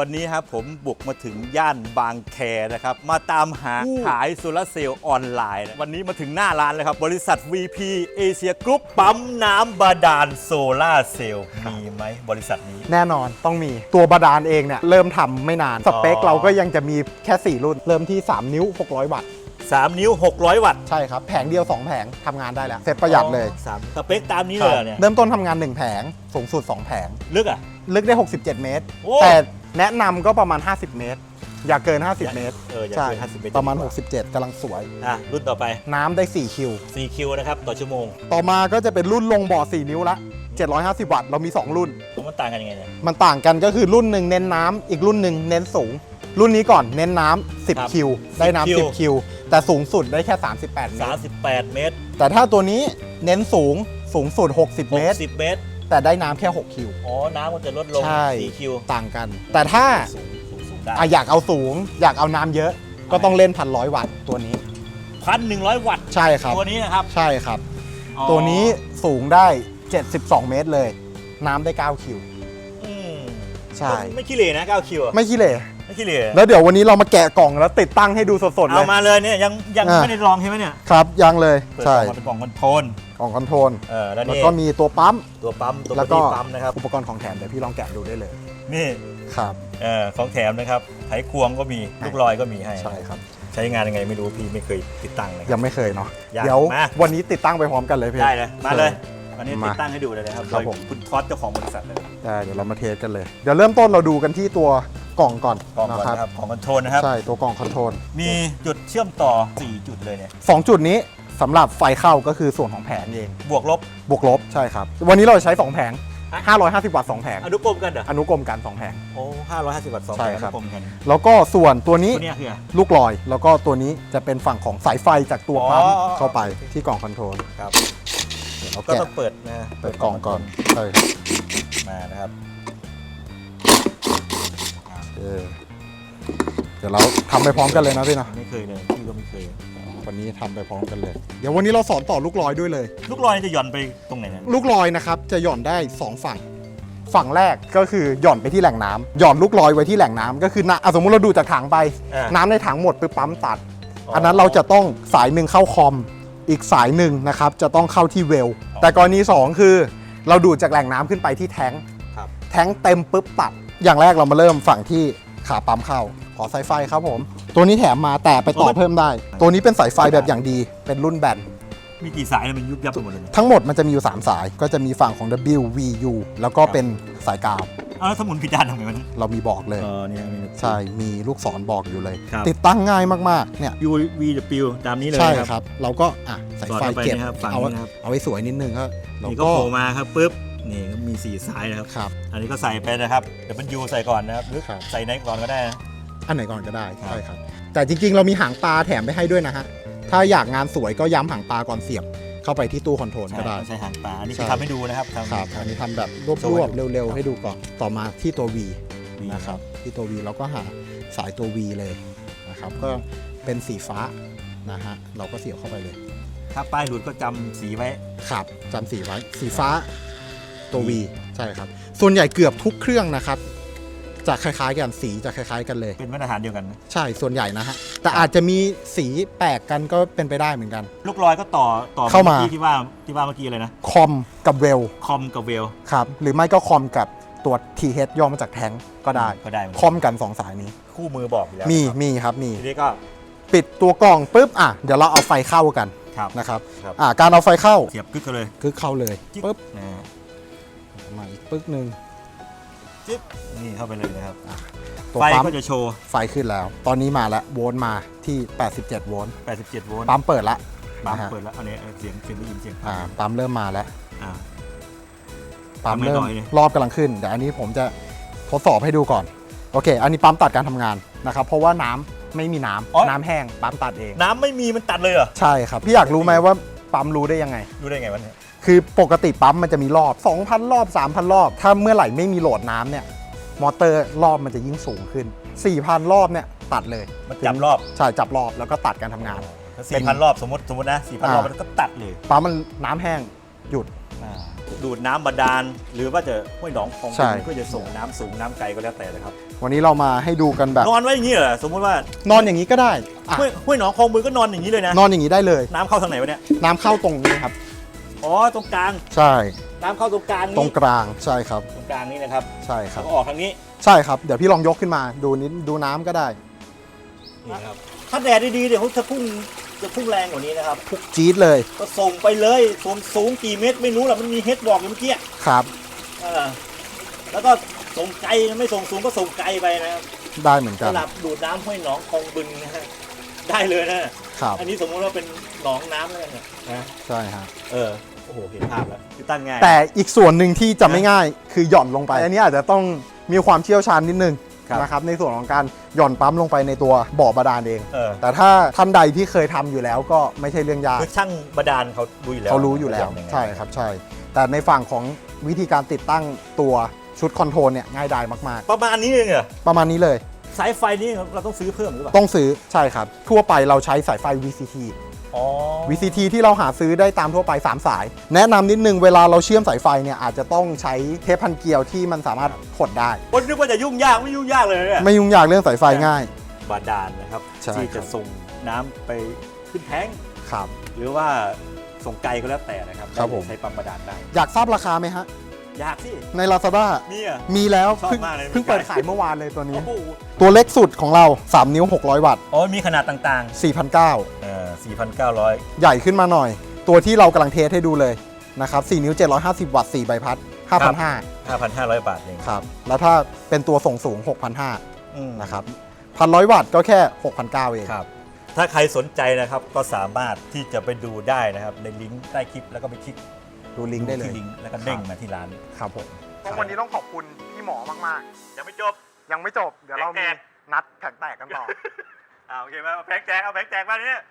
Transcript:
วันนี้ครับผมบุกมาถึงย่านบางแคนะครับ มาตามหาขายโซลาร์เซลล์ออนไลน์วันนี้มาถึงหน้าร้านเลยครับ บริษัท VP เอเชียกรุ๊ปปั๊มน้ำบาดาลโซลาร์เซลล์มีไหมบริษัทนี้ แน่นอนต้องมีตัวบาดาลเองเนี่ยเริ่มทำไม่นาน สเปคอ๋อเราก็ยังจะมีแค่ 4 รุ่น เริ่มที่ 3 นิ้ว 600 วัตต์3 นิ้ว 600 วัตต์ ใช่ครับ แผงเดียว 2 แผงทำงานได้แล้ว เสร็จประหยัดเลยอ๋อสามสเปคตามนี้เลยเหรอเนี่ย เริ่มต้นทำงาน 1 แผง สูงสุด 2 แผง ลึกอะ ลึกได้ 67 เมตรโอ้แต่ แนะนำก็ประมาณ 50 เมตร อย่าเกิน 50 เมตรเอออย่าใช่เกิน50เมตรประมาณดีกว่า67กำลังสวย อะรุ่นต่อไป น้ำได้ 4 คิว 4 คิวนะครับต่อชั่วโมงต่อมาก็จะเป็นรุ่นลงบ่อ 4 นิ้วละ 750 วัตต์เรามี 2 รุ่น มันต่างกันยังไงเนี่ย มันต่างกันก็คือรุ่นหนึ่งเน้นน้ำอีกรุ่นหนึ่งเน้นสูง รุ่นนี้ก่อนเน้นน้ำครับ 10 คิว ได้น้ำคิว10 คิว แต่สูงสุดได้แค่ 38 เมตร 38 เมตรแต่ถ้าตัวนี้เน้นสูงสูงสุด 60 เมตร 60 เมตร แต่ได้น้ำแค่ 6 คิว อ๋อ น้ำมันจะลดลงใช่4คิวต่างกัน แต่ถ้าสูงสูงสูงได้อะอยากเอาสูง อยากเอาน้ำเยอะ ก็ต้องเล่นพันร้อยวัตต์ตัวนี้ พันหนึ่งร้อยวัตต์ใช่ครับ ตัวนี้นะครับใช่ครับ อ๋อตัวนี้สูงได้ 72 เมตรเลย น้ำได้ 9 คิว อืมใช่ ไม่ขี้เหร่นะ9คิวอะไม่ขี้เหร่ไม่ขี้เหร่แล้วเดี๋ยววันนี้เรามาแกะกล่องแล้วติดตั้งให้ดูสดๆเลเอาย มาเลยเนี่ยยังยังอะ ไม่ได้ลองใช่ไหมเนี่ยครับยังเลยเปิดใช่กล่องมาเป็นกล่องคอนโทรล กล่องคอนโทรลเออแล้วแล้วนี่ก็มีตัวปั๊ม ตัวปั๊มตัวแล้วปก็ฏิปั๊มนะครับอุปกรณ์ของแถมเดี๋ยวพี่ลองแกะดูได้เลย นี่ครับ เออของแถมนะครับไขควงก็มีลูกลอยก็มีให้ใช่ครับ ใช้งานยังไงไม่รู้พี่ไม่เคยติดตั้งเลยครับยังไม่เคยเนาะอยากเดี๋ยวมา วันนี้ติดตั้งไปพร้อมกันเลยพี่ ได้เลยมาเลยวันนี้มาติดตั้งให้ดูเลยนะครับครัโดบยผม คุณท็อตเจ้าของบริษัทเลยได้เดี๋ยวเรามาเทสกันเลย เดี๋ยวเริ่มต้นเราดูกันที่ตัวกล่องก่อนกล่องก่อนนะนะครับของคอนโทรลนะครับ ใช่ตัวกล่องคอนโทรลมีจุดเชื่อมต่อ 4 จุดเลยเนี่ย สองจุดนี้ สำหรับไฟเข้าก็คือส่วนของแผงเอง บวกลบ บวกลบใช่ครับ วันนี้เราจะใช้ 2 แผงอะ550 วัตต์2แผง อนุกรมกันเหรออนุกรมกัน2แผง โอ้ห้าร้อยห้าสิบวัตต์สองใช่แผงอครับนุกรมกันแล้วก็ส่วนตัวนี้ตัวเนี้ยคืออะไร ลูกลอย แล้วก็ตัวนี้จะเป็นฝั่งของสายไฟจากตัวปั๊มอ๋อ เข้าไปที่กล่องคอนโทรลครับ เดี๋ยวเราก็แกะต้องเปิดนะเปิดกล่องก่อนใช่ครับมานะครับเออเดี๋ยวเราทำไปพร้อมกันเลยนะพี่เนาะไม่เคยเลยพี่ก็ไม่เคย วันนี้ทำไปพร้อมกันเลย เดี๋ยววันนี้เราสอนต่อลูกลอยด้วยเลย ลูกลอยจะหย่อนไปตรงไหนเนี่ยลูกลอยนะครับจะหย่อนได้ 2 ฝั่ง ฝั่งแรกก็คือหย่อนไปที่แหล่งน้ำหย่อนลูกลอยไว้ที่แหล่งน้ำก็คือน้ำอะสมมุติเราดูจากถังไป อะน้ำในถังหมดปุ๊บปั๊มตัด อ๋ออั อันนั้นเราจะต้องสายหนึ่งเข้าคอม อีกสายหนึ่งนะครับจะต้องเข้าที่เวลอ๋อแต่กรณี 2 คือ เราดูดจากแหล่งน้ำขึ้นไปที่แท้งครับ แท้งเต็มปุ๊บตัด อย่างแรกเรามาเริ่มฝั่งที่ขาปั๊มเข้า ขอสายไฟครับผม ตัวนี้แถมมาแต่ไปต่อเพิ่มได้ ตัวนี้เป็นสายไฟแบบอย่างดีเป็นรุ่นแบนมีกี่สายเนี่ยมันยุบยับไปหมดเลยเนี่ยทั้งหมดมันจะมีอยู่ 3 สายก็จะมีฝั่งของ W V U แล้วก็เป็นสายกาวเอาแล้วถ้าหมุนผิดด้านทำไงวะเนี่ยเรามีบอกเลย เออเนี่ยมี ใช่มีลูกศรบอกอยู่เลย ครับ ติดตั้งง่ายมากๆเนี่ย U V W ตามนี้เลยใช่นะครับเราก็อะสายไฟสอดเข้าไปเก็บนะครับฝั่งเอานี้นะครับ เอาไว้สวยนิดนึงก็เรานี่ก็ก็โผล่มาครับปุ๊บนี่ก็มีสี่สายนะครับ ครับ อันนี้ก็ใส่ไปนะครับเดี๋ยวมันยูใส่ก่อนนะครับหรือครับ ใส่ไหนก่อนก็ได้นะ อันไหนก่อนก็ได้ ครับ ใช่ครับ แต่จริงๆ เรามีหางปลาแถมไปให้ด้วยนะฮะ ถ้าอยากงานสวยก็ย้ำหางปลาก่อนเสียบ เข้าไปที่ตู้คอนโทรลก็ได้ ใช้หางปลา อันนี้ใช่ คือทำให้ดูนะครับทำครับ อันนี้ทำแบบรโชว์ให้วบดูๆเร็วๆ ให้ดูก่อน ต่อมาที่ตัว V วีนะครับ ที่ตัว V เราก็หาสายตัว V เลยนะครับ ก็เป็นสีฟ้านะฮะ เราก็เสียบเข้าไปเลย ถ้าป้ายหลุดก็จำสีไว้ ครับจำสีไว้สีฟ้าตัว V ใช่ครับ ส่วนใหญ่เกือบทุกเครื่องนะครับ จะคล้ายๆกันสีจะคล้าย ๆ กันเลย เป็นมาตรฐานเดียวกันนะใช่ส่วนใหญ่นะฮะแต่อาจจะมีสีแปลกกันก็เป็นไปได้เหมือนกัน ลูกลอยก็ต่อต่อเข้ามา ที่ที่ว่าที่ว่าเมื่อกี้เลยนะคอมกับเวลคอมกับเวลครับหรือไม่ก็คอมกับตัว TH ย่อมาจากแทงก็ได้ก็ได้เหมือนคกันอมกัน2สายนี้ คู่มือบอกอยู่แล้วมีนะครับมีครับมี ทีนี้ก็ ปิดตัวกล่องปุ๊บอะเดี๋ยวเราเอาไฟเข้ากันครับ นะครับครับอะการเอาไฟเข้าเสียบกึกกันเลยคือเข้าเลยจิ๊กปุ๊บนะมาอีกปึ๊กหนึ่ง จิ๊บนี่เข้าไปเลยนะครับ ตัวไฟปั๊มก็จะโชว์ ไฟขึ้นแล้ว ตอนนี้มาแล้วโวลต์มาที่ 87 โวลต์87 โวลต์ปั๊มเปิดละปั๊มนะฮะเปิดแล้วอันนี้เสียงเสียงได้ยินเสียงอ่าปั๊มเริ่มมาแล้ว อ่า ปั๊มทำไงเริ่มต่อเนี่ย รอบกำลังขึ้นเดี๋ยวอันนี้ผมจะทดสอบให้ดูก่อน โอเค อันนี้ปั๊มตัดการทำงานนะครับ เพราะว่าน้ำไม่มีน้ำอ๋อ น้ำแห้งปั๊มตัดเอง น้ำไม่มีมันตัดเลยเหรอ ใช่ครับ พี่อยากรู้ไหมว่าปั๊มรู้ได้ยังไงดูได้ไงวะเนี่ย คือปกติปั๊มมันจะมีรอบ 2,000 รอบ 3,000 รอบ ถ้าเมื่อไหร่ไม่มีโหลดน้ำเนี่ย มอเตอร์รอบมันจะยิ่งสูงขึ้น 4,000 รอบเนี่ยตัดเลยมันจับรอบ ใช่ จับรอบแล้วก็ตัดการทำงาน สี่พันรอบสมมติสมมตินะสี่พันอ่ารอบมันก็ตัดเลยปั๊มมันน้ำแห้งหยุดอ่าดูดน้ำบาดาลหรือว่าจะห้วยหนองคลองใช่บึงก็จะส่งน้ำสูงน้ำไกลก็แล้วแต่เลยครับ วันนี้เรามาให้ดูกันแบบ นอนไว้อย่างนี้เหรอสมมติว่านอนอย่างนี้ก็ได้อะห้วยห้วยหนองคลองบึงก็นอนอย่างนี้เลยนะ นอนอย่างนี้ได้เลย น้ำเข้าทางไหนวะเนี่ยน้ำเข้าตรงนี้ครับ อ๋อตรงกลางใช่ น้ำเข้าตรงกลางตรงนี้กลางใช่ครับ ตรงกลางนี้นะครับใช่คแล้รัวบ ก็ออกทางนี้ใช่ครับ เดี๋ยวพี่ลองยกขึ้นมา ดูนิดดูน้ำก็ได้นี่นะครับถ้าแดดดีๆเดี๋ยวเขาจะพุ่งจะพุ่งแรงกว่านี้นะครับพุกจี๊ดเลยก็ส่งไปเลยส่งสูงกี่เมตรไม่รู้หรอกมันมีเฮดบอกอยู่เมื่อกี้ครับ เออแล้วก็ส่งไกลนะไม่ส่งสูงก็ส่งไกลไปนะครับได้เหมือนกัสนลับดูดน้ำห้วยหนองคลองบึงนะฮะ ได้เลยนะ ครับอันนี้สมมุติว่าเป็นหนองน้ำแล้วกันนะนะใช่ฮะเออโอ้โหเห็นภาพแล้วคือตั้งง่าย แต่อีกส่วนหนึ่งที่จะไม่ง่ายคือหย่อนลงไป อันนี้อาจจะต้องมีความเชี่ยวชาญนิดนึงครับ นะครับในส่วนของการหย่อนปั๊มลงไปในตัวบ่อบาดาลเอง เออแต่ถ้าท่านใดที่เคยทำอยู่แล้วก็ไม่ใช่เรื่องยาก คือช่างบาดาลเขารู้อยู่แล้วเขารู้อยู่แล้วาจะทำงไงใช่ครับใช่ แต่ในฝั่งของวิธีการติดตั้งตัวชุดคอนโทรลเนี่ยง่ายดายมากประมาณนี้เองเหรอๆ ประมาณนี้เลย สายไฟนี่เราต้องซื้อเพิ่มหรือเปล่า ต้องซื้อใช่ครับ ทั่วไปเราใช้สายไฟ VCT อ๋อ VCT ที่เราหาซื้อได้ตามทั่วไป 3 สาย แนะนำนิดนึงเวลาเราเชื่อมสายไฟเนี่ยอาจจะต้องใช้เทปพันเกลียวที่มันสามารถขดได้ คนนึกว่าจะยุ่งยากไม่ยุ่งยากเลยเนี่ยไม่ยุ่งยากเรื่องสายไฟง่าย บาดาลนะครับ ใช่ที่ครัจะบ ส่งน้ำไปขึ้นแท้ง ครับ หรือว่าส่งไกลก็แล้วแต่นะครับครับผม ใช้ปั๊มบาดาลได้ อยากทราบราคาไหมฮะ อยากสิ ใน Lazada มีอะ มีแล้วชอบเพิ่งมากเลยเพิ่งเปิดขายเมื่อวานเลยตัวนี้ โอ้โหตัวเล็กสุดของเรา 3 นิ้ว 600 วัตต์อ๋อมีขนาดต่าง4,900ๆเอ่อ4,900 ใหญ่ขึ้นมาหน่อย ตัวที่เรากำลังเทสให้ดูเลยนะครับ4นิ้ว 750 วัตต์ 4 ใบพัด 5,500 5,500 บาทเองครับ แล้วถ้าเป็นตัวส่งสูง 6,500อืมนะครับ1,100วัตต์ก็แค่ 6,900เอง ครับ ถ้าใครสนใจนะครับก็สามารถที่จะไปดูได้นะครับ ในลิงก์ใต้คลิปแล้วก็ไปคลิก ดูลิงก์ได้เลยที่ลิงก์แล้วก็เด้งมาที่ร้าน ครับผม ครับ วันนี้ต้องขอบคุณพี่หมอมากยังไม่จบ ๆ ยังไม่จบ เดี๋ยวเรามีแผงแตกนัดแผงแตกกันต่อ อ่าโอเคไหมเอาแผงแจกเอาแผงแจกมาเนี่ย